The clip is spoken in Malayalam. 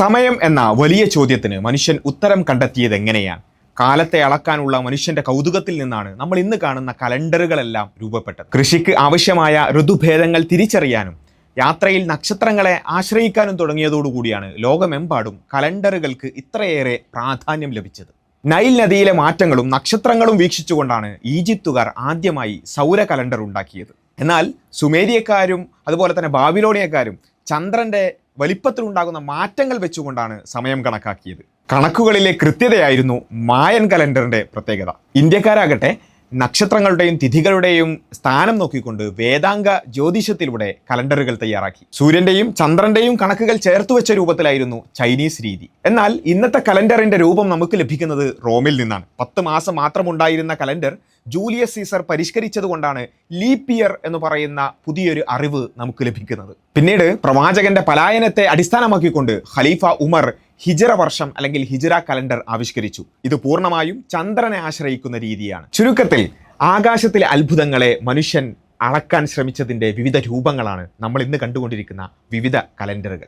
സമയം എന്ന വലിയ ചോദ്യത്തിന് മനുഷ്യൻ ഉത്തരം കണ്ടെത്തിയത് എങ്ങനെയാണ്? കാലത്തെ അളക്കാനുള്ള മനുഷ്യന്റെ കൗതുകത്തിൽ നിന്നാണ് നമ്മൾ ഇന്ന് കാണുന്ന കലണ്ടറുകളെല്ലാം രൂപപ്പെട്ടത്. കൃഷിക്ക് ആവശ്യമായ ഋതുഭേദങ്ങൾ തിരിച്ചറിയാനും യാത്രയിൽ നക്ഷത്രങ്ങളെ ആശ്രയിക്കാനും തുടങ്ങിയതോടുകൂടിയാണ് ലോകമെമ്പാടും കലണ്ടറുകൾക്ക് ഇത്രയേറെ പ്രാധാന്യം ലഭിച്ചത്. നൈൽ നദിയിലെ മാറ്റങ്ങളും നക്ഷത്രങ്ങളും വീക്ഷിച്ചുകൊണ്ടാണ് ഈജിപ്തുകാർ ആദ്യമായി സൗര കലണ്ടർ ഉണ്ടാക്കിയത്. എന്നാൽ സുമേരിയക്കാരും അതുപോലെ തന്നെ ബാബിലോണിയക്കാരും ചന്ദ്രന്റെ വലിപ്പത്തിലുണ്ടാകുന്ന മാറ്റങ്ങൾ വെച്ചുകൊണ്ടാണ് സമയം കണക്കാക്കിയത്. കണക്കുകളിലെ കൃത്യതയായിരുന്നു മായൻ കലണ്ടറിന്റെ പ്രത്യേകത. ഇന്ത്യക്കാരാകട്ടെ നക്ഷത്രങ്ങളുടെയും തിഥികളുടെയും സ്ഥാനം നോക്കിക്കൊണ്ട് വേദാംഗ ജ്യോതിഷത്തിലൂടെ കലണ്ടറുകൾ തയ്യാറാക്കി. സൂര്യന്റെയും ചന്ദ്രന്റെയും കണക്കുകൾ ചേർത്തു വെച്ച രൂപത്തിലായിരുന്നു ചൈനീസ് രീതി. എന്നാൽ ഇന്നത്തെ കലണ്ടറിന്റെ രൂപം നമുക്ക് ലഭിക്കുന്നത് റോമിൽ നിന്നാണ്. പത്ത് മാസം മാത്രമുണ്ടായിരുന്ന കലണ്ടർ ജൂലിയസ് സീസർ പരിഷ്കരിച്ചതുകൊണ്ടാണ് ലീപ് ഇയർ എന്ന് പറയുന്ന പുതിയൊരു അറിവ് നമുക്ക് ലഭിക്കുന്നത്. പിന്നീട് പ്രവാചകന്റെ പലായനത്തെ അടിസ്ഥാനമാക്കിക്കൊണ്ട് ഖലീഫ ഉമർ ഹിജറ വർഷം അല്ലെങ്കിൽ ഹിജറ കലണ്ടർ ആവിഷ്കരിച്ചു. ഇത് പൂർണമായും ചന്ദ്രനെ ആശ്രയിക്കുന്ന രീതിയാണ്. ചുരുക്കത്തിൽ ആകാശത്തിലെ അത്ഭുതങ്ങളെ മനുഷ്യൻ അളക്കാൻ ശ്രമിച്ചതിന്റെ വിവിധ രൂപങ്ങളാണ് നമ്മൾ ഇന്ന് കണ്ടുകൊണ്ടിരിക്കുന്ന വിവിധ കലണ്ടറുകൾ.